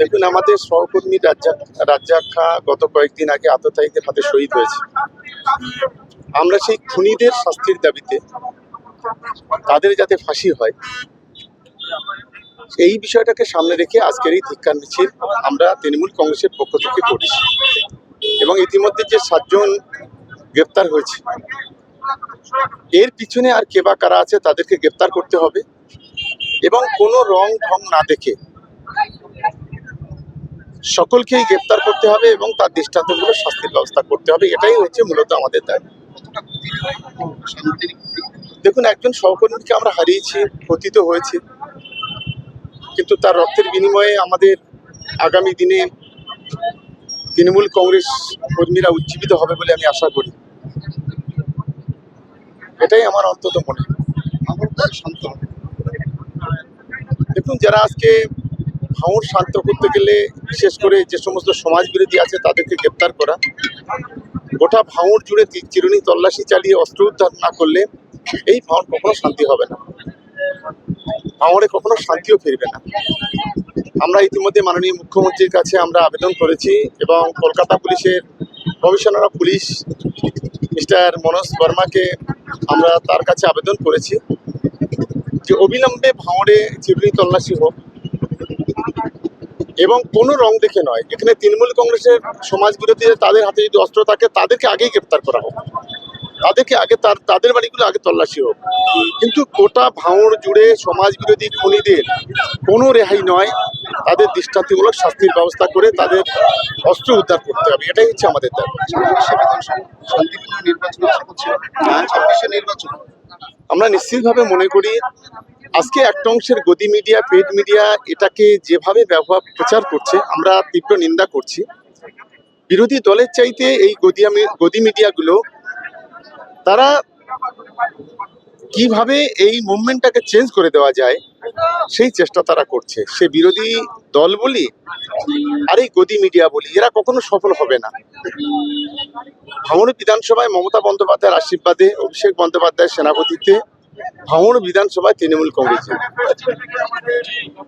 দেখুন, আমাদের সহকর্মী রাজ্জাক খা গত কয়েকদিন আগে আততায়ীদের হাতে শহীদ হয়েছে। আমরা সেই খুনিদের শাস্তির দাবিতে তাদের যাতে ফাঁসি হয়, এই বিষয়টাকে সামনে রেখে আজকের এই ধিক্কার মিছিল আমরা তৃণমূল কংগ্রেসের পক্ষ থেকে করেছি। এবং ইতিমধ্যে যে সাতজন গ্রেপ্তার হয়েছে, এর পিছনে আর কে বা কারা আছে তাদেরকে গ্রেপ্তার করতে হবে। এবং কোনো রং ঢং না দেখে। সকলকেই গ্রেপ্তার করতে হবে এবং তার দৃষ্টান্তমূলক শাস্তির ব্যবস্থা করতে হবে, এটাই হচ্ছে মূলত আমাদের ক্ষতি দেখুন, একজন সহকর্মীকে আমরা হারিয়েছি, পতিত হয়েছে, কিন্তু তার রক্তের বিনিময়ে আমাদের আগামী দিনে তৃণমূল কংগ্রেস কর্মীরা উজ্জীবিত হবে বলে আমি আশা করি। এটাই আমার অন্তত মনে হয়। আমার শান্ত হবে দেখুন, যারা আজকে ভাঙড় শান্ত করতে গেলে, বিশেষ করে যে সমস্ত সমাজ বিরোধী আছে, তাদেরকে গ্রেপ্তার করা। গোটা ভাঙড় জুড়ে চিরুনি তল্লাশি চালিয়ে অস্ত্র উদ্ধার না করলে এই ভাঙড় কখনো শান্তি হবে না। ভাঙড়ে কখনো শান্তিও ফিরবে না। আমরা ইতিমধ্যে মাননীয় মুখ্যমন্ত্রীর কাছে আমরা আবেদন করেছি এবং কলকাতা পুলিশের commissioner of police, Mister Manoj বর্মাকে আমরা তার কাছে আবেদন করেছি। যে অবিলম্বে ভাঙড়ে চিরুনি তল্লাশি হোক এবং কোনো রং দেখে নয়। এখানে তৃণমূল কংগ্রেসের সমাজ বিরোধী তাদের হাতে যদি অস্ত্র থাকে, তাদেরকে আগেই গ্রেপ্তার করা হোক। তাদেরকে আগে তার, তাদের বাড়িগুলো আগে তল্লাশি হোক। কিন্তু গোটা ভাঙড় জুড়ে সমাজ বিরোধী খুনিদের কোনো রেহাই নয়। তাদের দৃষ্টান্তিমূলক শাস্তির ব্যবস্থা করে তাদের অস্ত্র উদ্ধার করতে হবে। এটাই হচ্ছে আমাদের দাবি। নির্বাচন আশা নির্বাচন। আমরা নিশ্চিতভাবে মনে করি আজকে একটা অংশের গদি মিডিয়া পেড মিডিয়া এটাকে যেভাবে ব্যবহার, প্রচার করছে, আমরা তীব্র নিন্দা করছি। বিরোধী দলের চাইতে এই গদি আমি- গদি মিডিয়াগুলো তারা কীভাবে এই মুভমেন্টটাকে চেঞ্জ করে দেওয়া যায়, সেই চেষ্টা তারা করছে। সে বিরোধী দল বলি আর এই গদি মিডিয়া বলি, এরা কখনো সফল হবে না। ভাঙড় বিধানসভায় মমতা বন্দ্যোপাধ্যায়ের আশীর্বাদে, অভিষেক বন্দ্যোপাধ্যায়ের সেনাপতিতে ভাঙড় বিধানসভায় তৃণমূল কংগ্রেস